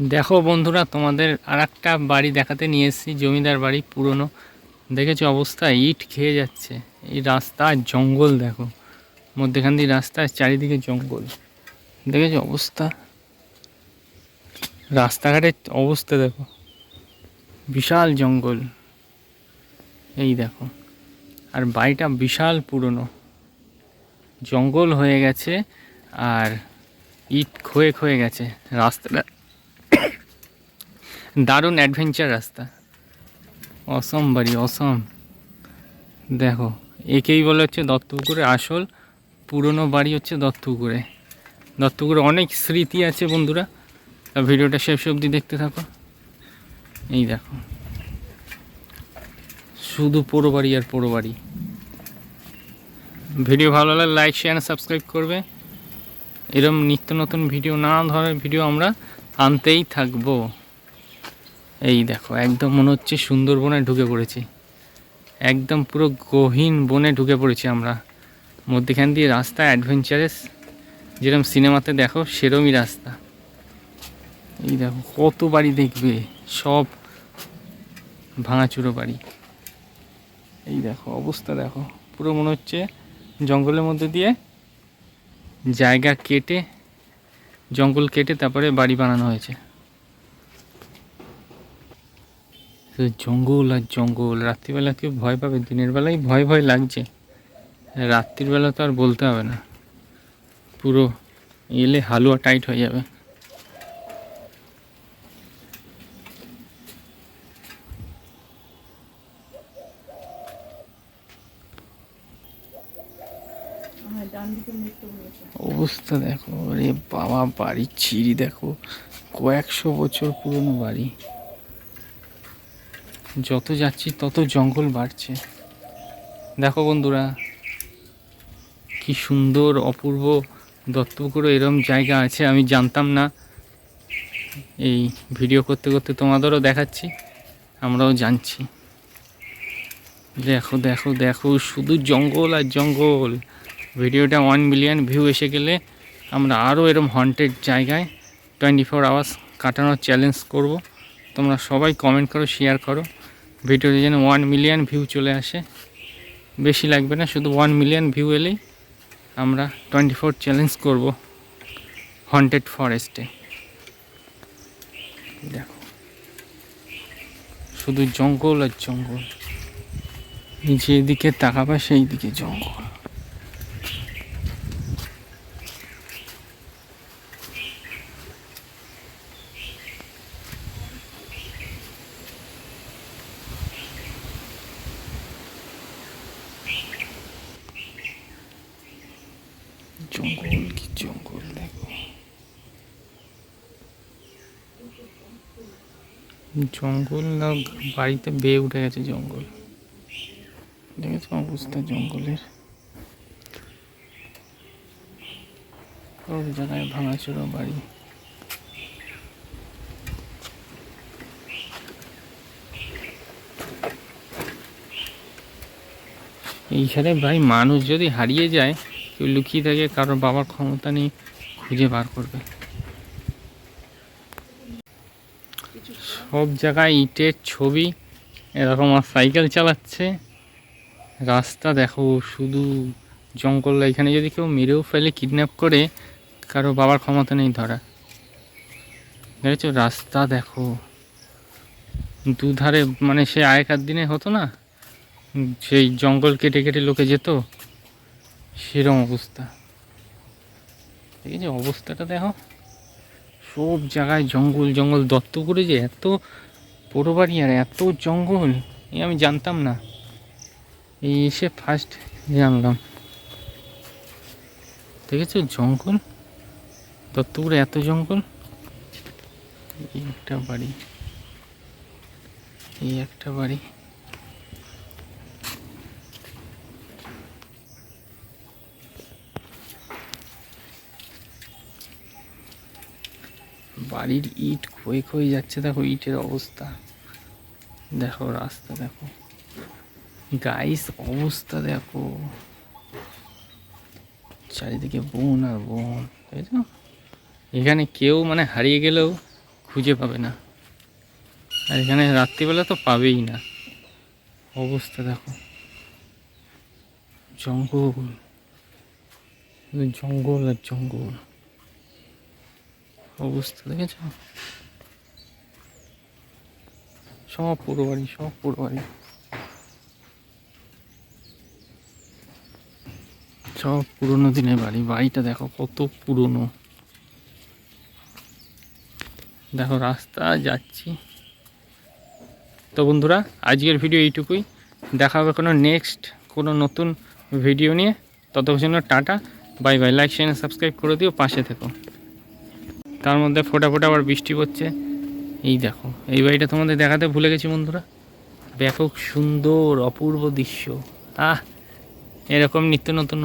দেখো বন্ধুরা, তোমাদের আর বাড়ি দেখাতে নিয়ে এসেছি, জমিদার বাড়ি, পুরনো। দেখেছ অবস্থা? ইট খেয়ে যাচ্ছে। এই রাস্তা জঙ্গল দেখো। মধ্যেখান দিয়ে রাস্তা চারিদিকে জঙ্গল। দেখেছ অবস্থা? রাস্তাঘাটের অবস্থা দেখো। বিশাল জঙ্গল। এই দেখো। আর বাড়িটা বিশাল পুরনো। জঙ্গল হয়ে গেছে আর ইট ক্ষয়ে ক্ষয়ে গেছে। রাস্তাটা দারুণ অ্যাডভেঞ্চার রাস্তা। অসম বাড়ি, অসম। দেখো, একেই বলে হচ্ছে দত্তপুকুরের আসল পুরনো বাড়ি হচ্ছে দত্তপুকুরে। দত্তপুকুরে অনেক স্মৃতি আছে বন্ধুরা। তা ভিডিওটা শেষ অবধি দেখতে থাকো। এই দেখো। শুধু পোড়ো বাড়ি আর পোড়ো বাড়ি। ভিডিও ভালো লাগলে লাইক শেয়ার সাবস্ক্রাইব করবে। এরম নিত্য নতুন ভিডিও নানা ধরনের ভিডিও আমরা আনতেই থাকব। এই দেখো, একদম মনে হচ্ছে সুন্দরবনে ঢুকে পড়েছি। একদম পুরো গহীন বনে ঢুকে পড়েছি আমরা। মধ্যেখান দিয়ে রাস্তা অ্যাডভেঞ্চারাস যেরকম সিনেমাতে দেখো সেরমই রাস্তা। এই দেখো, কত বাড়ি দেখবে? সব ভাঙাচুরো বাড়ি। এই দেখো, অবস্থা দেখো। পুরো মনে হচ্ছে জঙ্গলের মধ্যে দিয়ে জায়গা কেটে, জঙ্গল কেটে তারপরে বাড়ি বানানো হয়েছে। শুধু জঙ্গল আর জঙ্গল। রাত্রিবেলা কেউ ভয় পাবে, দিনের বেলায় ভয় ভয় লাগছে। রাত্রির বেলা তো আর বলতে হবে না। পুরো এলে হালুয়া টাইট হয়ে যাবে। অবস্থা দেখো রে বাবা, বাড়ির ছিঁড়ি দেখো। কয়েকশো বছর পুরনো বাড়ি। যত যাচ্ছি, তত জঙ্গল বাড়ছে। দেখো বন্ধুরা, কি সুন্দর, অপূর্ব দত্তপুকুরও এরম জায়গা আছে, আমি জানতাম না। এই ভিডিও করতে করতে তোমাদেরও দেখাচ্ছি, আমরাও জানছি। দেখো দেখো দেখো, শুধু জঙ্গল আর জঙ্গল। ভিডিওটা ওয়ান মিলিয়ন ভিউ এসে গেলে আমরা আরও এরম হন্টেড জায়গায় টোয়েন্টি ফোর আওয়ার্স কাটানোর চ্যালেঞ্জ করব। তোমরা সবাই কমেন্ট করো শেয়ার করো। ভিডিওতে যেন ওয়ান মিলিয়ন ভিউ চলে আসে। বেশি লাগবে না, শুধু ওয়ান মিলিয়ন ভিউ এলেই আমরা টোয়েন্টি ফোর চ্যালেঞ্জ করব হন্টেড ফরেস্টে দেখো। শুধু জঙ্গল আর জঙ্গল। যেদিকে তাকাবা সেই দিকে জঙ্গল। জঙ্গল কি জঙ্গল দেখো জঙ্গল না বাড়িতে বেয়ে উঠে গেছে জঙ্গল দেখেছ অবস্থা জঙ্গলের সব জায়গায় ভাঙাচোরা বাড়ি এইখানে ভাই মানুষ যদি হারিয়ে যায় কেউ লুকিয়ে থাকে, কারোর বাবার ক্ষমতা নেই, খুঁজে বার করবে। সব জায়গায় ইটের ছবি, এরকম আর সাইকেল চালাচ্ছে। রাস্তা দেখো, শুধু জঙ্গল, এখানে যদি কেউ মেরেও ফেলে, কিডন্যাপ করে, কারও বাবার ক্ষমতা নেই ধরা। দেখেছ, রাস্তা দেখো। দুধারে মানে সে আগেকার দিনে হতো না, সেই জঙ্গল কেটে কেটে লোকে যেত সেরকম অবস্থা। ঠিক আছে অবস্থাটা দেখো, সব জায়গায় জঙ্গল জঙ্গল দত্ত করে যে এত বড় বাড়ি আর এত জঙ্গল, এ আমি জানতাম না। এই এসে ফার্স্ট জানলাম দেখেছ জঙ্গল? দত্তপুরে এত জঙ্গল? এই একটা বাড়ি। এই একটা বাড়ি। বাড়ির ইট ক্ষয়ে ক্ষয়ে যাচ্ছে, দেখো ইটের অবস্থা। দেখো রাস্তা, দেখো। গাইস অবস্থা দেখো। চারিদিকে বন আর বন, তাই তো? এখানে কেউ মানে হারিয়ে গেলেও খুঁজে পাবে না। আর এখানে রাত্রিবেলা তো পাবেই না। অবস্থা দেখো। জঙ্গল। জঙ্গল আর জঙ্গল। অবস্থা দেখেছ সব পুরো বাড়ি, সব পুরো বাড়ি। সব পুরোনো দিনের বাড়ি। বাড়িটা দেখো কত পুরনো। দেখো রাস্তা, যাচ্ছি। তো বন্ধুরা, আজকের ভিডিও এইটুকুই। দেখা হবে কোনো নেক্সট কোনো নতুন ভিডিও নিয়ে। ততক্ষণ tata. Bye bye. Like share subscribe করে দিও। পাশে থেকো। তার মধ্যে ফোটা ফোটা আবার বৃষ্টি পড়ছে। এই দেখো, এই বাড়িটা তোমাদের দেখাতে ভুলে গেছি বন্ধুরা। ব্যাপক সুন্দর অপূর্ব দৃশ্য। আহ, এরকম নিত্য নতুন